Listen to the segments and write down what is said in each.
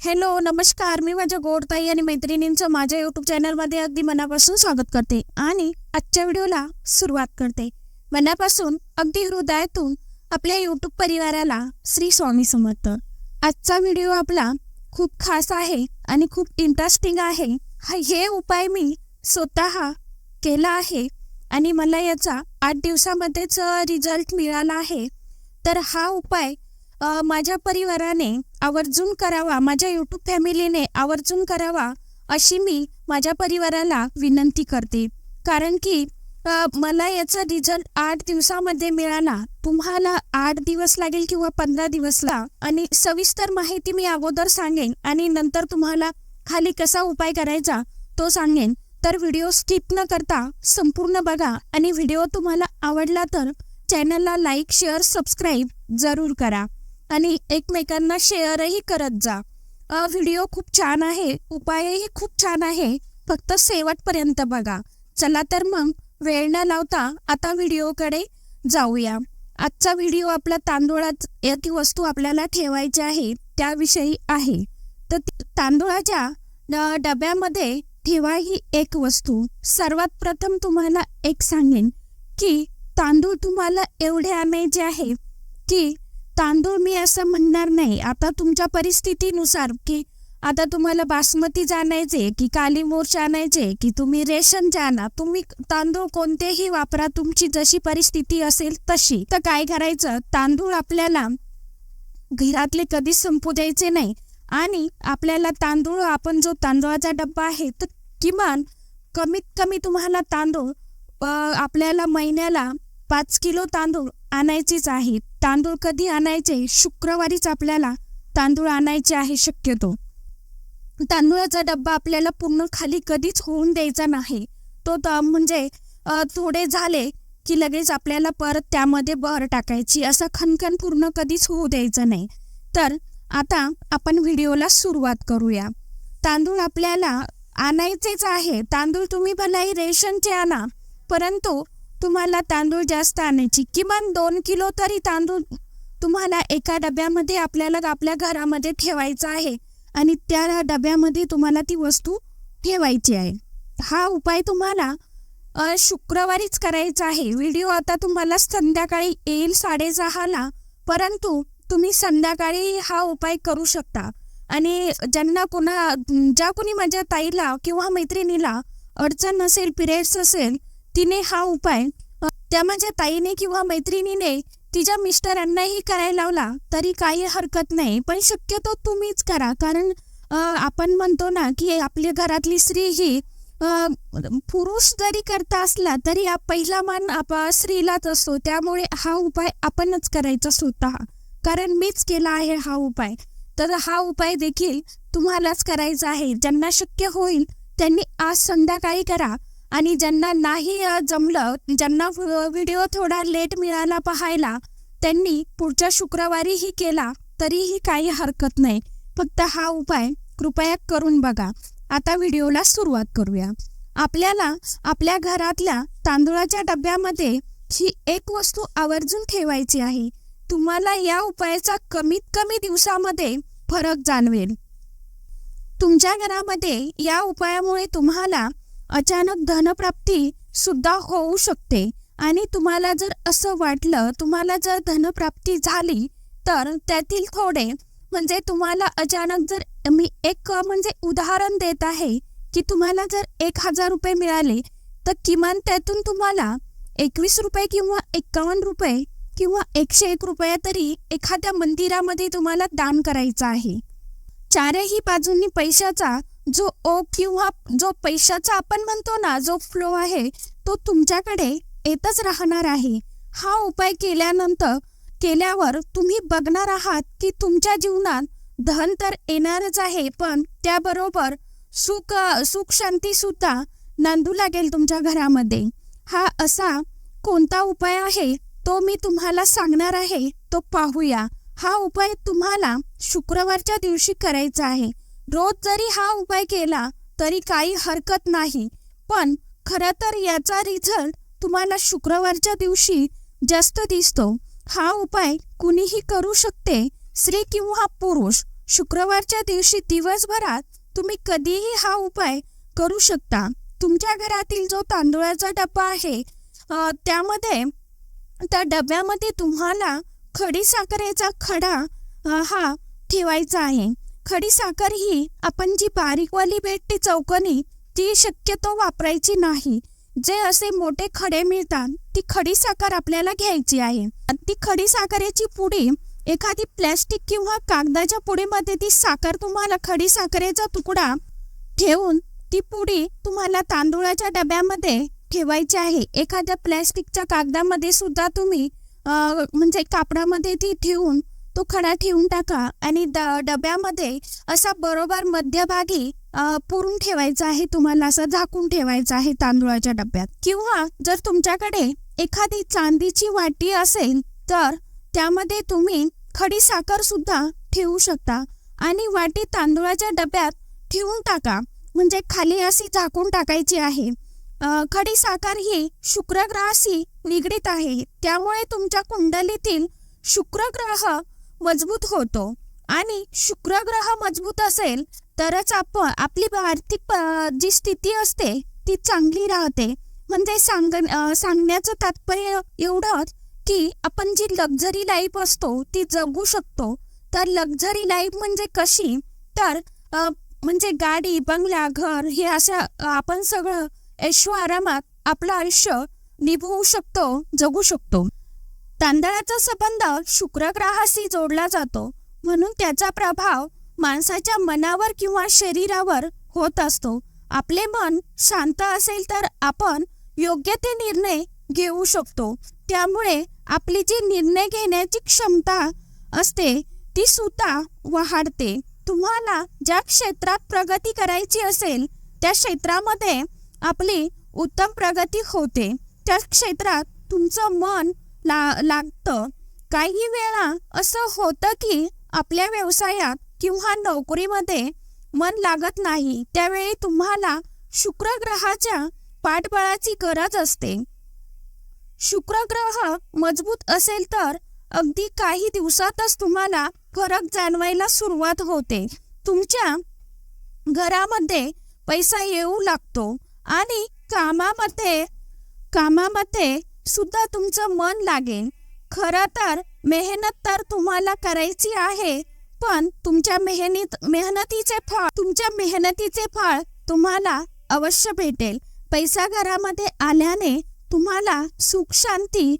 Hello नमस्कार. मी माझ्या गोडताई आणि मैत्रिणींचं माझ्या यूट्यूब चॅनलमध्ये अगदी मनापासून स्वागत करते आणि आजच्या व्हिडिओला सुरुवात करते. मनापासून अगदी हृदयातून आपल्या यूट्यूब परिवाराला श्री स्वामी समर्थ. आजचा व्हिडिओ आपला खूप खास आहे आणि खूप इंटरेस्टिंग आहे. हा हे उपाय मी स्वतः केला आहे आणि मला याचा आठ दिवसामध्येच रिझल्ट मिळाला आहे. तर हा उपाय माझ्या परिवाराने आवर्जून करावा माझ्या यूट्यूब फॅमिलीने आवर्जून करावा अशी मी माझ्या परिवाराला विनंती करते. कारण की मला याचा रिझल्ट आठ दिवसामध्ये मिळाला. तुम्हाला आठ दिवस लागेल किंवा पंधरा दिवसला. आणि सविस्तर माहिती मी अगोदर सांगेन आणि नंतर तुम्हाला खाली कसा उपाय करायचा तो सांगेन. तर व्हिडिओ स्किप न करता संपूर्ण बघा आणि व्हिडिओ तुम्हाला आवडला तर चॅनलला लाईक शेअर सबस्क्राईब जरूर करा. आणि एकमेकांना शेअरही करत जा. अ, व्हिडिओ खूप छान आहे. उपायही खूप छान आहे. फक्त शेवटपर्यंत बघा. चला तर मग वेळ न लावता आता व्हिडिओकडे जाऊया. आजचा व्हिडिओ आपला तांदूळात एक वस्तू आपल्याला ठेवायची आहे त्याविषयी आहे. तर तांदुळाच्या तांदूळाच्या डब्यामध्ये ठेवा ही एक वस्तू. सर्वात प्रथम तुम्हाला एक सांगेन की तांदूळ तुम्हाला एवढे आणायचे आहे की तांदूळ मी असं म्हणणार नाही. आता तुमच्या परिस्थितीनुसार की आता तुम्हाला बासमती जाणायचे की काली मोर्च आणायचे की तुम्ही रेशन जाणा तुम्ही तांदूळ कोणतेही वापरा तुमची जशी परिस्थिती असेल तशी. तर काय करायचं? तांदूळ आपल्याला घरातले कधीच संपू द्यायचे नाही. आणि आपल्याला तांदूळ आपण जो तांदूळाचा डब्बा आहे तर किमान कमीत कमी तुम्हाला तांदूळ आपल्याला महिन्याला पाच किलो तांदूळ आणायचीच आहे. तांदूळ कधी आणायचे? शुक्रवारीच आपल्याला तांदूळ आणायचे आहे शक्यतो. तांदूळाचा डब्बा आपल्याला पूर्ण खाली कधीच होऊन द्यायचा नाही. तो त- म्हणजे थोडे झाले की लगेच आपल्याला परत त्यामध्ये बर टाकायची. असं खनखन पूर्ण कधीच होऊ द्यायचं नाही. तर आता आपण व्हिडिओला सुरुवात करूया. तांदूळ आपल्याला आणायचेच आहे. तांदूळ तुम्ही भलाही रेशनचे आणा. परंतु तुम्हाला तांदूळ जास्त आणायची. किमान दोन किलो तरी तांदूळ तुम्हाला एका डब्यामध्ये आपल्याला आपल्या घरामध्ये ठेवायचा आहे. आणि त्या डब्यामध्ये तुम्हाला ती वस्तू ठेवायची आहे. हा उपाय तुम्हाला शुक्रवारीच करायचा आहे. व्हिडिओ आता तुम्हाला संध्याकाळी येईल साडेसहाला. परंतु तुम्ही संध्याकाळी हा उपाय करू शकता. आणि ज्यांना कोणा ज्या कोणी माझ्या ताईला किंवा मैत्रिणीला अडचण असेल पिरियड्स असेल तिने हा उपाय त्या माझ्या ताईने किंवा मैत्रिणीने तिच्या मिस्टरांनाही करायला लावला तरी काही हरकत नाही. पण शक्यतो तुम्हीच करा. कारण आपण म्हणतो ना की आपल्या घरातली स्त्री ही पुरुष जरी करता असला तरी हा पहिला मान आप स्त्रीलाच असतो. त्यामुळे हा उपाय आपणच करायचा स्वतः. कारण मीच केला आहे हा उपाय. तर हा उपाय देखील तुम्हालाच करायचा आहे. ज्यांना शक्य होईल त्यांनी आज संध्याकाळी करा. आणि ज्यांना नाही जमलं ज्यांना व्हिडिओ थोडा लेट मिळाला पाहायला त्यांनी पुढच्या शुक्रवारीही केला तरीही काही हरकत नाही. फक्त हा उपाय कृपया करून बघा. आता व्हिडिओला सुरुवात करूया. आपल्याला आपल्या घरातल्या तांदूळाच्या डब्यामध्ये ही एक वस्तू आवर्जून ठेवायची आहे. तुम्हाला या उपायाचा कमीत कमी दिवसामध्ये फरक जाणवेल. तुमच्या घरामध्ये या उपायामुळे तुम्हाला अचानक धनप्राप्ती सुद्धा होऊ शकते. आणि तुम्हाला जर असं वाटलं तुम्हाला जर धनप्राप्ती झाली तर त्यातील थोडे म्हणजे तुम्हाला अचानक जर मी एक म्हणजे उदाहरण देत आहे की तुम्हाला जर एक हजार रुपये मिळाले तर किमान त्यातून तुम्हाला एकवीस रुपये किंवा एक्कावन्न रुपये किंवा एकशे एक रुपये तरी एखाद्या मंदिरामध्ये तुम्हाला दान करायचं आहे. चारही बाजूंनी पैशाचा जो ओ किंवा जो पैशाचा आपण म्हणतो ना जो फ्लो आहे तो तुमच्याकडे येतच राहणार आहे. हा उपाय केल्यानंतर केल्यावर तुम्ही बघणार आहात की तुमच्या जीवनात धन तर येणारच आहे पण त्याबरोबर सुख सुख शांती सुद्धा नांदू लागेल तुमच्या घरामध्ये. हा असा कोणता उपाय आहे तो मी तुम्हाला सांगणार आहे तो पाहूया. हा उपाय तुम्हाला शुक्रवारच्या दिवशी करायचा आहे. रोज जरी हा उपाय केला तरी काही हरकत नाही. पण खरं तर याचा रिझल्ट तुम्हाला शुक्रवारच्या दिवशी जास्त दिसतो. हा उपाय कुणीही करू शकते. स्त्री किंवा पुरुष शुक्रवारच्या दिवशी दिवसभरात तुम्ही कधीही हा उपाय करू शकता. तुमच्या घरातील जो तांदूळाचा डब्बा आहे त्यामध्ये त्या डब्यामध्ये तुम्हाला खडी साखरेचा खडा हा ठेवायचा आहे. खडी साखर ही आपण जी बारीकवाली भेटते चौकनी ती शक्यतो वापरायची नाही. जे असे मोठे खडे मिळतात ती खडी साखर आपल्याला घ्यायची आहे. ती खडी साखरेची पुडी एखादी प्लॅस्टिक किंवा कागदाच्या पुडीमध्ये ती साखर तुम्हाला खडी साखरेचा तुकडा ठेवून ती पुडी तुम्हाला तांदूळाच्या डब्यामध्ये ठेवायची आहे. एखाद्या प्लॅस्टिकच्या कागदामध्ये सुद्धा तुम्ही म्हणजे कापडामध्ये ती ठेवून तो खडा ठेवून टाका आणि द डब्यामध्ये असा बरोबर मध्यभागी पुरून ठेवायचा आहे तुम्हाला असं झाकून ठेवायचं आहे तांदूळाच्या डब्यात. किंवा जर तुमच्याकडे एखादी चांदीची वाटी असेल तर त्यामध्ये तुम्ही खडी साखर सुद्धा ठेवू शकता आणि वाटी तांदूळाच्या डब्यात ठेवून टाका. म्हणजे खाली अशी झाकून टाकायची आहे. खडी साखर ही शुक्रग्रहाशी निगडीत आहे. त्यामुळे तुमच्या कुंडलीतील शुक्रग्रह मजबूत होतो. आणि शुक्र ग्रह मजबूत असेल तरच आपण आपली आर्थिक जी स्थिती असते ती चांगली राहते. म्हणजे सांग सांगण्याचं तात्पर्य एवढंच की आपण जी लक्झरी लाईफ असतो ती जगू शकतो. तर लक्झरी लाईफ म्हणजे कशी? तर म्हणजे गाडी बंगला घर हे असं आपण सगळं ऐशो आरामात आपलं आयुष्य निभवू शकतो जगू शकतो. तांदळाचा संबंध शुक्रग्रहाशी जोडला जातो. म्हणून त्याचा प्रभाव माणसाच्या मनावर किंवा शरीरावर होत असतो. आपले मन शांत असेल तर आपण योग्य ते निर्णय घेऊ शकतो. त्यामुळे आपली जी निर्णय घेण्याची क्षमता असते ती सुद्धा वाढते. तुम्हाला ज्या क्षेत्रात प्रगती करायची असेल त्या क्षेत्रामध्ये आपली उत्तम प्रगती होते. त्या क्षेत्रात तुमचं मन ला लागतं. काही वेळा असं होतं की आपल्या व्यवसायात किंवा नोकरीमध्ये मन लागत नाही त्यावेळी तुम्हाला शुक्र ग्रहाच्या पाठबळाची गरज असते. शुक्रग्रह मजबूत असेल तर अगदी काही दिवसातच तुम्हाला फरक जाणवायला सुरुवात होते. तुमच्या घरामध्ये पैसा येऊ लागतो आणि कामामध्ये कामामध्ये सुद्धा तुमचं मन लागेल खरं तर मेहनत तर तुम्हाला करायची आहे पण तुमच्या मेहनत मेहनतीचे फळ तुमच्या मेहनतीचे फळ तुम्हाला अवश्य भेटेल. पैसा घरामध्ये आल्याने तुम्हाला सुख शांती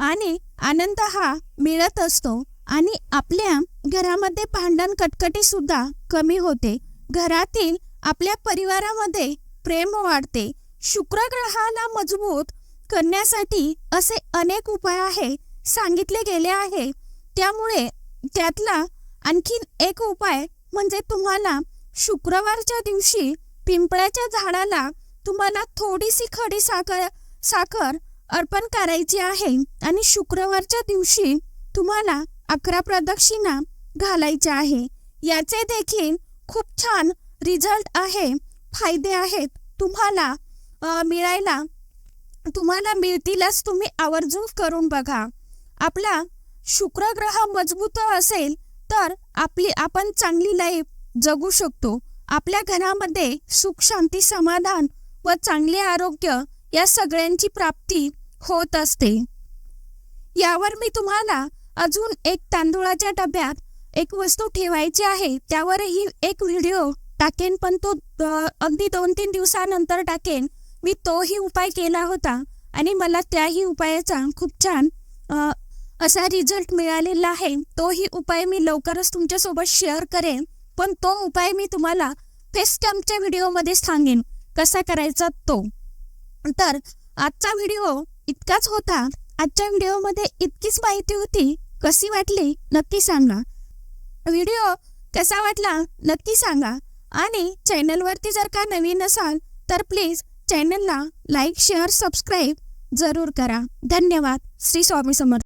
आणि आनंद हा मिळत असतो आणि आपल्या घरामध्ये भांडण कटकटी सुद्धा कमी होते. घरातील आपल्या परिवारामध्ये प्रेम वाढते. शुक्र ग्रहाला मजबूत करण्यासाठी असे अनेक उपाय आहे सांगितले गेले आहे. त्यामुळे त्यातला आणखीन एक उपाय म्हणजे तुम्हाला शुक्रवारच्या दिवशी पिंपळाच्या झाडाला तुम्हाला थोडीशी खडी साखर साखर अर्पण करायची आहे आणि शुक्रवारच्या दिवशी तुम्हाला अकरा प्रदक्षिणा घालायच्या आहे. याचे देखील खूप छान रिझल्ट आहे. फायदे आहेत तुम्हाला मिळायला तुम्हाला मिळतीलच तुम्ही आवर्जून करून बघा. आपला शुक्र ग्रह मजबूत असेल तर आपली आपण चांगली लाईफ जगू शकतो. आपल्या घरामध्ये सुख शांती समाधान व चांगले आरोग्य या सगळ्यांची प्राप्ती होत असते. यावर मी तुम्हाला अजून एक तांदूळाच्या डब्यात एक वस्तू ठेवायची आहे त्यावरही एक व्हिडिओ टाकेन पण तो अगदी दोन तीन दिवसानंतर टाकेन. मी तोही उपाय केला होता आणि मला त्याही उपायाचा खूप छान असा रिझल्ट मिळालेला आहे. तोही उपाय मी लवकरच तुमच्यासोबत शेअर करेन. पण तो उपाय मी तुम्हाला फेस कॅम्पच्या व्हिडिओमध्ये सांगेन. कसा करायचा तो. तर आजचा व्हिडिओ इतकाच होता. आजच्या व्हिडिओमध्ये इतकीच माहिती होती. कशी वाटली? नक्की सांगा. व्हिडिओ कसा वाटला? नक्की सांगा. आणि चॅनलवरती जर का नवीन असाल तर प्लीज चॅनलला लाईक शेअर सबस्क्राईब जरूर करा. धन्यवाद. श्री स्वामी समर्थ.